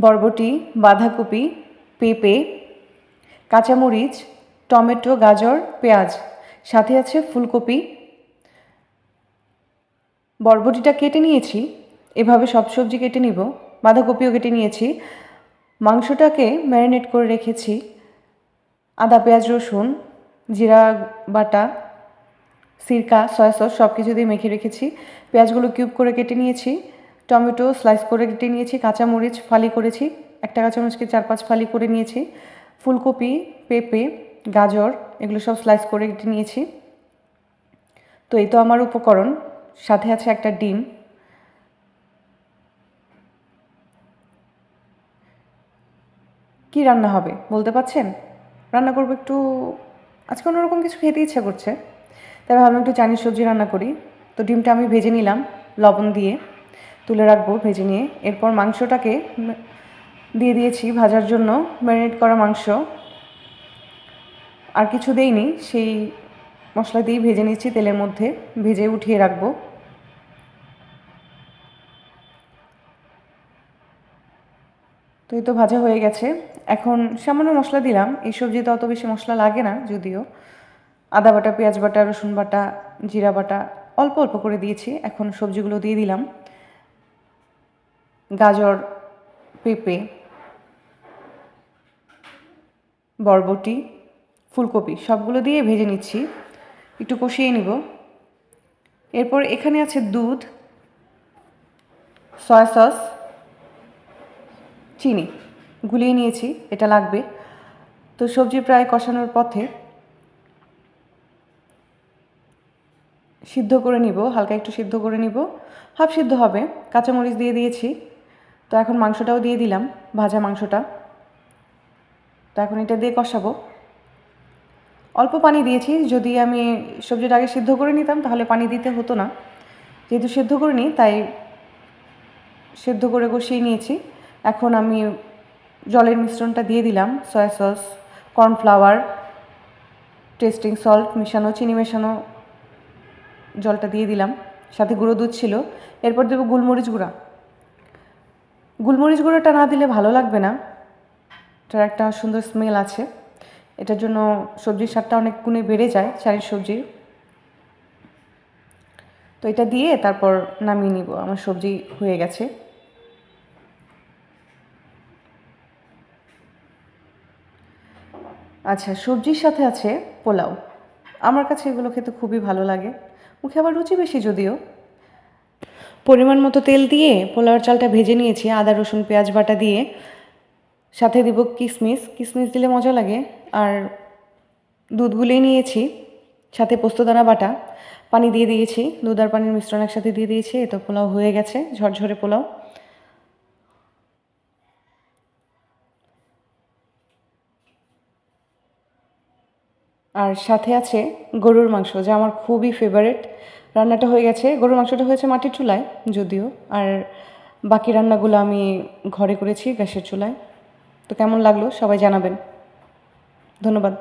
বরবটি, বাঁধাকপি, পেঁপে, কাঁচামরিচ, টমেটো, গাজর, পেঁয়াজ। সাথে আছে ফুলকপি। বরবটিটা কেটে নিয়েছি। এভাবে সব সবজি কেটে নিব। বাঁধাকপিও কেটে নিয়েছি। মাংসটাকে ম্যারিনেট করে রেখেছি। আদা, পেঁয়াজ, রসুন, জিরা, বাটা, সিরকা, সয়া সস সব কিছু দিয়ে মেখে রেখেছি। পেঁয়াজগুলো কিউব করে কেটে নিয়েছি। টমেটো স্লাইস করে কেটে নিয়েছি, কাঁচামরিচ ফালি করেছি, একটা কাঁচামরিচকে চার পাঁচ ফালি করে নিয়েছি, ফুলকপি, পেঁপে, গাজর, এগুলো সব স্লাইস করে কেটে নিয়েছি। তো এই তো আমার উপকরণ, সাথে আছে একটা ডিম। কি রান্না হবে, বলতে পারছেন? রান্না করব একটু, আজকে অন্যরকম কিছু খেতে ইচ্ছা করছে। তাই ভাবলাম একটু চাইনিজ সবজি রান্না করি। তো ডিমটা আমি ভেজে নিলাম, লবণ দিয়ে। তুলে রাখব ভেজে নিয়ে। এরপর মাংসটাকে দিয়ে দিয়েছি ভাজার জন্য। ম্যারিনেট করা মাংস। আর কিছু দেইনি, সেই মশলা দিয়েই ভেজে নিচ্ছি তেলের মধ্যে। ভেজে উঠিয়ে রাখব। তো এই তো ভাজা হয়ে গেছে। এখন সামান্য মশলা দিলাম। এই সবজিতে অত বেশি মশলা লাগে না যদিও। আদা বাটা, পেঁয়াজ বাটা, রসুন বাটা, জিরা বাটা অল্প অল্প করে দিয়েছি। এখন সবজিগুলো দিয়ে দিলাম। গাজর, পেঁপে, বরবটি, ফুলকপি, সবগুলো দিয়ে ভেজে নিচ্ছি। একটু কষিয়ে নিব। এরপর এখানে আছে দুধ, সয়া সস, চিনি। গুলিয়ে নিয়েছি, এটা লাগবে। তো সবজি প্রায় কষানোর পথে সিদ্ধ করে নিব, হালকা একটু সিদ্ধ করে নিব। হাফ সিদ্ধ হবে, কাঁচামরিচ দিয়ে দিয়েছি। তো এখন মাংসটাও দিয়ে দিলাম, ভাজা মাংসটা। তো এখন এটা দিয়ে কষাবো। অল্প পানি দিয়েছি, যদি আমি সবজিটা আগে সিদ্ধ করে নিতাম তাহলে পানি দিতে হতো না। যেহেতু সিদ্ধ করে নিই তাই সিদ্ধ করে কষিয়ে নিয়েছি। এখন আমি জলের মিশ্রণটা দিয়ে দিলাম, soya sauce, cornflour, tasting salt, মেশানো, চিনি মেশানো জলটা দিয়ে দিলাম। সাথে গুঁড়ো দুধ ছিল। এরপর দেবো গোলমরিচ গুঁড়া। গোলমরিচ গুঁড়োটা না দিলে ভালো লাগবে না। এটার একটা সুন্দর স্মেল আছে। এটার জন্য সবজির স্বাদটা অনেক গুণে বেড়ে যায় চায়ের সবজির তো এটা দিয়ে তারপর নামিয়ে নিব, আমার সবজি হয়ে গেছে। আচ্ছা সবজির সাথে আছে পোলাও। আমার কাছে এগুলো খেতে খুবই ভালো লাগে। মুখে আবার রুচি বেশি যদিও। পরিমাণ মতো তেল দিয়ে পোলাওর চালটা ভেজে নিয়েছি, আদা, রসুন, পেঁয়াজ বাটা দিয়ে। সাথে দিব কিশমিশ কিশমিশ দিলে মজা লাগে। আর দুধ গুলিয়ে নিয়েছি, সাথে পোস্তদানা বাটা। পানি দিয়ে দিয়েছি, দুধ আর পানির মিশ্রণ একসাথে দিয়ে দিয়েছি এ তো পোলাও হয়ে গেছে, ঝরঝরে পোলাও। আর সাথে আছে গরুর মাংস, যা আমার খুবই ফেভারেট রান্নাটা হয়ে গেছে, গরুর মাংসটা হয়েছে মাটির চুলায় যদিও, আর বাকি রান্নাগুলো আমি ঘরে করেছি গ্যাসের চুলায়। তো কেমন লাগল সবাই জানাবেন। ধন্যবাদ।